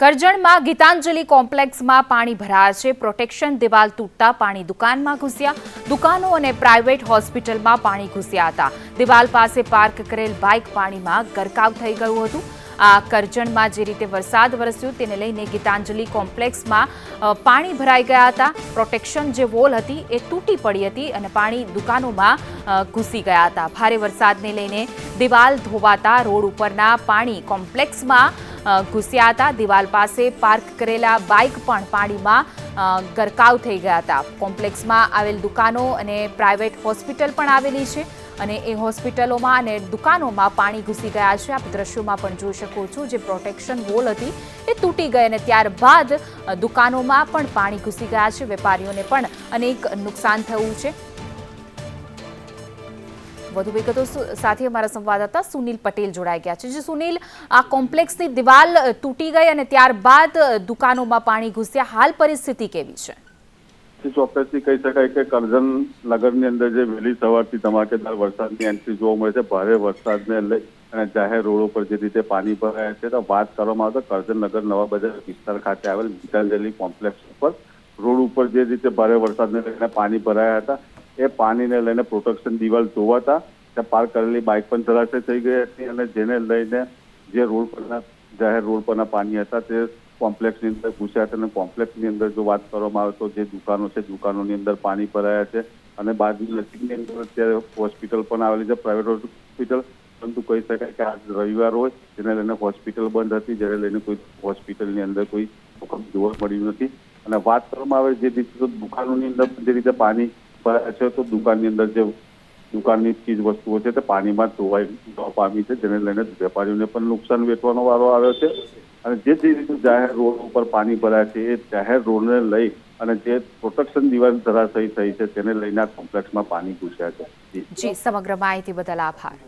કરજણમાં ગીતાંજલિ કોમ્પ્લેક્સમાં પાણી ભરાયા છે. પ્રોટેક્શન દિવાલ તૂટતા પાણી દુકાનમાં ઘૂસ્યા. દુકાનો અને પ્રાઇવેટ હોસ્પિટલમાં પાણી ઘૂસ્યા હતા. દિવાલ પાસે પાર્ક કરેલ બાઇક પાણીમાં ગરકાવ થઈ ગયું હતું. આ કરજણમાં જે રીતે વરસાદ વરસ્યો તેને લઈને ગીતાંજલિ કોમ્પ્લેક્સમાં પાણી ભરાઈ ગયા હતા. પ્રોટેક્શન જે વોલ હતી એ તૂટી પડી હતી અને પાણી દુકાનોમાં ઘૂસી ગયા હતા. ભારે વરસાદને લઈને દિવાલ ધોવાતા રોડ ઉપરના પાણી કોમ્પ્લેક્સમાં ઘૂસ્યા હતા. દિવાલ પાસે પાર્ક કરેલા બાઇક પણ પાણીમાં ગરકાવ થઈ ગયા હતા. કોમ્પ્લેક્સમાં આવેલ દુકાનો અને પ્રાઇવેટ હોસ્પિટલ પણ આવેલી છે અને એ હોસ્પિટલોમાં અને દુકાનોમાં પાણી ઘૂસી ગયા છે. આપ દ્રશ્યોમાં પણ જોઈ શકો છો જે પ્રોટેક્શન વોલ હતી એ તૂટી ગઈ અને ત્યારબાદ દુકાનોમાં પણ પાણી ઘૂસી ગયા છે. વેપારીઓને પણ અનેક નુકસાન થયું છે. વધુ વિગતો સાથે અમારા સંવાદદાતા સુનિલ પટેલ જોડાઈ ગયા છે. જે સુનિલ, આ કોમ્પ્લેક્સની દિવાલ તૂટી ગઈ અને ત્યારબાદ દુકાનોમાં પાણી ઘૂસ્યા. હાલ પરિસ્થિતિ કેવી છે? ચોક્કસથી કહી શકાય કે કરજણ નગરની અંદર જે વહેલી સવારથી ધમાકેદાર વરસાદની એન્ટ્રી જોવા મળે છે, ભારે વરસાદને લઈ અને જાહેર રોડો પર જે રીતે પાણી ભરાયા છે, તો વાત કરવામાં આવે તો કરજણ નગર નવા બજાર વિસ્તાર ખાતે આવેલ ગીતાંજલિ કોમ્પ્લેક્સ ઉપર રોડ ઉપર જે રીતે ભારે વરસાદને લઈને પાણી ભરાયા હતા એ પાણીને લઈને પ્રોટેક્શન દિવાલ ધોવાતા, ત્યાં પાર્ક કરેલી બાઇક પણ ધરાશે થઈ ગઈ હતી અને જેને લઈને જે રોડ પરના, જાહેર રોડ પરના પાણી હતા, તે કોમ્પ્લેક્સની અંદર ઘૂસ્યા હતા અને કોમ્પ્લેક્સની અંદર જો વાત કરવામાં આવે તો જે દુકાનો છે, દુકાનોની અંદર પાણી ભરાયા છે અને બાજુ નજીકની અંદર અત્યારે હોસ્પિટલ પણ આવેલી છે પ્રાઇવેટ હોસ્પિટલ પરંતુ કહી શકાય કે આજ રવિવાર હોય, જેને લઈને હોસ્પિટલ બંધ હતી, જેને લઈને કોઈ હોસ્પિટલની અંદર કોઈ જોખમ જોવા મળ્યું નથી. અને વાત કરવામાં આવે જે રીતે દુકાનોની અંદર જે રીતે પાણી ભરાયા છે, તો દુકાનની અંદર જે દુકાનની ચીજ વસ્તુઓ છે, તે પાણીમાં ધોવાઈ પામી છે, જેને લઈને વેપારીઓને પણ નુકસાન વેઠવાનો વારો આવ્યો છે અને જે જે રીતે જાહેર રોડ ઉપર પાણી ભરાય છે, એ જાહેર રોડને લઈ અને જે પ્રોટેક્શન દિવાલ ધરાશયી થઈ છે, તેને લઈને આ કોમ્પ્લેક્સમાં પાણી ઘૂસ્યા છે. જી, સમગ્ર માહિતી બદલ આભાર